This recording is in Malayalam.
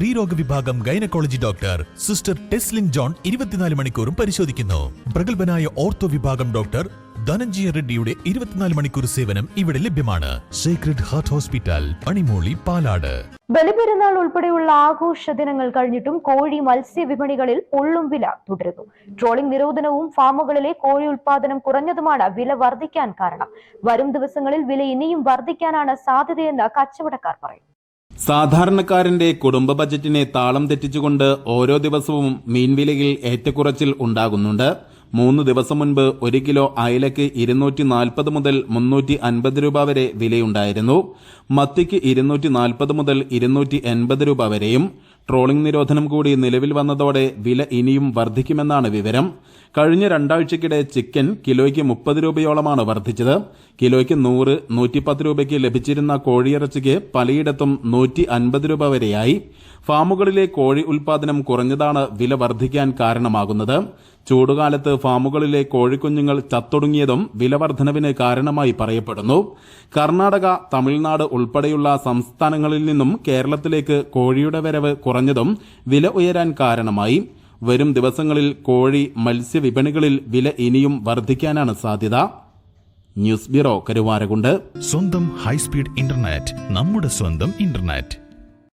സ്ത്രീരോഗ വിഭാഗം gynaecology doctor sister Teslin John ഇരുപത്തിനാല് മണിക്കൂറും പരിശോധിക്കുന്നു. പ്രഗത്ഭനായ ഓർത്തോ വിഭാഗം ഡോക്ടർ ധനഞ്ജയ റെഡ്ഡിയുടെ ഇരുപത്തിനാല് മണിക്കൂർ സേവനം ഇവിടെ ലഭ്യമാണ്. Sacred heart hospital Panimooli Palad. Baliperunnal ഉൾപ്പെടെയുള്ള ആഘോഷ ദിനങ്ങൾ കഴിഞ്ഞിട്ടും കോഴി മത്സ്യ വിപണികളിൽ പൊള്ളും വില തുടരുന്നു. ട്രോളിംഗ് നിരോധനവും ഫാമുകളിലെ കോഴി ഉൽപാദനം കുറഞ്ഞതുമാണ് വില വർദ്ധിക്കാൻ കാരണം. വരും ദിവസങ്ങളിൽ വില ഇനിയും വർദ്ധിക്കാനാണ് സാധ്യതയെന്ന് കച്ചവടക്കാർ പറയും സാധാരണക്കാരന്റെ കുടുംബ ബജറ്റിനെ താളം തെറ്റിച്ചുകൊണ്ട് ഓരോ ദിവസവും മീൻവിലയിൽ ഏറ്റക്കുറച്ചിൽ ഉണ്ടാകുന്നുണ്ട്. മൂന്ന് ദിവസം മുൻപ് ഒരു കിലോ അയലക്ക് ഇരുന്നൂറ്റി നാൽപ്പത് മുതൽ മുന്നൂറ്റി അൻപത് രൂപ വരെ വിലയുണ്ടായിരുന്നു. മത്തിക്ക് ഇരുന്നൂറ്റി നാൽപ്പത് മുതൽ ഇരുന്നൂറ്റി എൺപത് രൂപ വരെയും ട്രോളിംഗ് നിരോധനം കൂടി നിലവിൽ വന്നതോടെ വില ഇനിയും വർദ്ധിക്കുമെന്നാണ് വിവരം. കഴിഞ്ഞ രണ്ടാഴ്ചക്കിടെ ചിക്കൻ കിലോയ്ക്ക് മുപ്പത് രൂപയോളമാണ് വർദ്ധിച്ചത്. കിലോയ്ക്ക് നൂറ് നൂറ്റിപ്പത്ത് രൂപയ്ക്ക് ലഭിച്ചിരുന്ന കോഴിയിറച്ചിക്ക് പലയിടത്തും നൂറ്റി അൻപത് രൂപ വരെയായി. ഫാമുകളിലെ കോഴി ഉൽപാദനം കുറഞ്ഞതാണ് വില വർദ്ധിക്കാൻ കാരണമാകുന്നത്. ചൂടുകാലത്ത് ഫാമുകളിലെ കോഴിക്കുഞ്ഞുങ്ങൾ ചത്തൊടുങ്ങിയതും വിലവർദ്ധനവിന് കാരണമായി പറയപ്പെടുന്നു. കർണാടക തമിഴ്നാട് ഉൾപ്പെടെയുള്ള സംസ്ഥാനങ്ങളിൽ നിന്നും കേരളത്തിലേക്ക് കോഴിയുടെ വരവ് കുറഞ്ഞതും വില ഉയരാൻ കാരണമായി. വരും ദിവസങ്ങളിൽ കോഴി മത്സ്യവിപണികളിൽ വില ഇനിയും വർദ്ധിക്കാനാണ് സാധ്യത. News bureau Karuvarakundu. സ്വന്തം ഹൈസ്പീഡ് ഇന്റർനെറ്റ് നമ്മുടെ സ്വന്തം ഇന്റർനെറ്റ്.